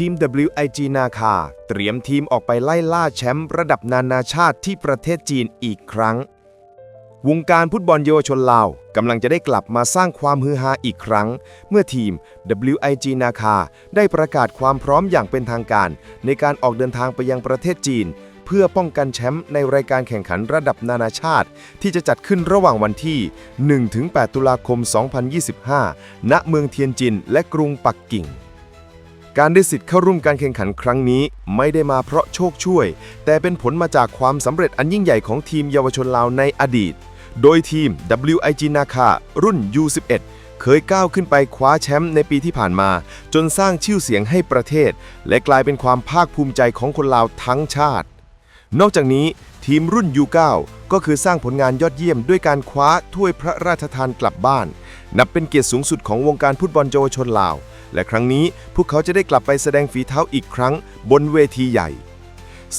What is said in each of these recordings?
ทีม WIG นาคาเตรียมทีมออกไปไล่ล่าแชมป์ระดับนานาชาติที่ประเทศจีนอีกครั้ง วงการฟุตบอลเยาวชนลาวกำลังจะได้กลับมาสร้างความฮือฮาอีกครั้ง เมื่อทีม WIG นาคาได้ประกาศความพร้อมอย่างเป็นทางการ ในการออกเดินทางไปยังประเทศจีน เพื่อป้องกันแชมป์ในรายการแข่งขันระดับนานาชาติ ที่จะจัดขึ้นระหว่างวันที่ 1-8 ตุลาคม 2025 ณ เมืองเทียนจิน และกรุงปักกิ่ง การได้สิทธิ์เข้าร่วมการแข่งขันครั้งนี้ ไม่ได้มาเพราะโชคช่วย แต่เป็นผลมาจากความสำเร็จอันยิ่งใหญ่ของทีมเยาวชนลาวในอดีต โดยทีม WIG นาคารุ่น U11 เคยก้าวขึ้นไปคว้าแชมป์ในปีที่ผ่านมา จนสร้างชื่อเสียงให้ประเทศ และกลายเป็นความภาคภูมิใจของคนลาวทั้งชาติ นอกจากนี้ทีมรุ่น U9 ก็คือสร้างผลงานยอดเยี่ยมด้วยการคว้าถ้วยพระราชทานกลับบ้าน นับเป็นเกียรติสูงสุดของวงการฟุตบอลเยาวชนลาว และครั้งนี้พวกเขาจะได้กลับไปแสดงฝีเท้าอีกครั้งบนเวทีใหญ่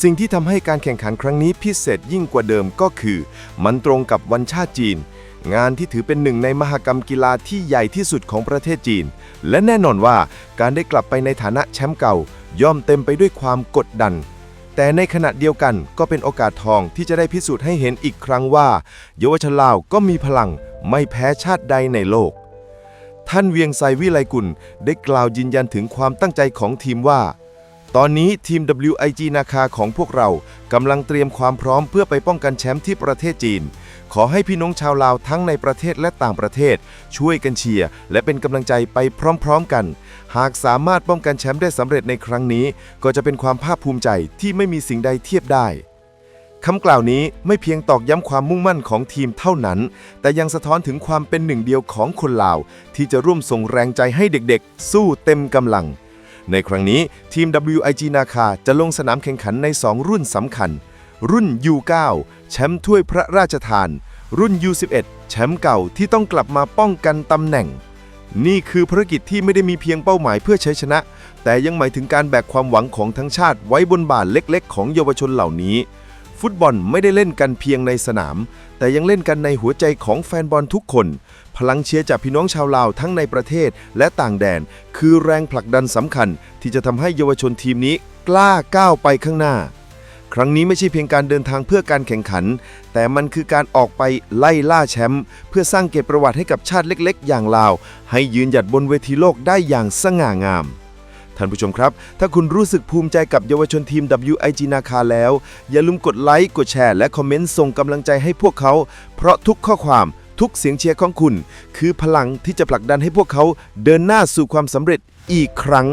สิ่งที่ทำให้การแข่งขันครั้งนี้พิเศษยิ่งกว่าเดิมก็คือ มันตรงกับวันชาติจีน งานที่ถือเป็นหนึ่งในมหกรรมกีฬาที่ใหญ่ที่สุดของประเทศจีน และแน่นอนว่าการได้กลับไปในฐานะแชมป์เก่า ย่อมเต็มไปด้วยความกดดันแต่ในขณะเดียวกันก็เป็นโอกาสทองที่จะได้พิสูจน์ให้เห็นอีกครั้งว่า เยาวชนลาวก็มีพลังไม่แพ้ชาติใดในโลก ท่านเวียงไซวิไลกุลได้กล่าวยืนยันถึงความตั้งใจของทีมว่า ตอนนี้ทีม WIG นาคาของพวกเรากำลังเตรียมความพร้อมเพื่อไปป้องกันแชมป์ที่ประเทศจีน ขอให้พี่น้องชาวลาวทั้งในประเทศและต่างประเทศ ช่วยกันเชียร์และเป็นกำลังใจไปพร้อมๆกัน หากสามารถป้องกันแชมป์ได้สำเร็จในครั้งนี้ ก็จะเป็นความภาคภูมิใจที่ไม่มีสิ่งใดเทียบได้ คำกล่าวนี้ไม่เพียงตอกย้ำความมุ่งมั่นของทีมเท่านั้น แต่ยังสะท้อนถึงความเป็นหนึ่งเดียวของคนลาว ที่จะร่วมส่งแรงใจให้เด็กๆ สู้เต็มกำลัง ในครั้งนี้ทีม WIG นาคาจะลงสนามแข่งขันใน 2 รุ่นสำคัญ รุ่น U9 แชมป์ถ้วยพระราชทาน รุ่น U11 แชมป์เก่าที่ต้องกลับมาป้องกันตำแหน่ง นี่คือภารกิจที่ไม่ได้มีเพียงเป้าหมายเพื่อใชัยชนะ แต่ยังหมายถึงการแบกความหวังของทั้งชาติไว้บนบ่าเล็กๆ ของเยาวชนเหล่านี้ ฟุตบอลไม่ได้เล่นกันเพียงในสนาม แต่ยังเล่นกันในหัวใจของแฟนบอลทุกคน พลังเชียร์จากพี่น้องชาวลาวทั้งในประเทศและต่างแดน คือแรงผลักดันสำคัญ ที่จะทำให้เยาวชนทีมนี้กล้าก้าวไปข้างหน้า ครั้งนี้ไม่ใช่เพียงการเดินทางเพื่อการแข่งขัน แต่มันคือการออกไปไล่ล่าแชมป์เพื่อสร้างเกียรติประวัติให้กับชาติเล็ก ๆ อย่างลาว ให้ยืนหยัดบนเวทีโลกได้อย่างสง่างาม ท่านผู้ชมครับ ถ้าคุณรู้สึกภูมิใจกับเยาวชนทีม WIG นาคาแล้ว อย่าลืมกดไลค์ กดแชร์ และคอมเมนต์ส่งกำลังใจให้พวกเขา เพราะทุกข้อความทุกเสียงเชียร์ของคุณ คือพลังที่จะผลักดันให้พวกเขาเดินหน้าสู่ความสำเร็จอีกครั้ง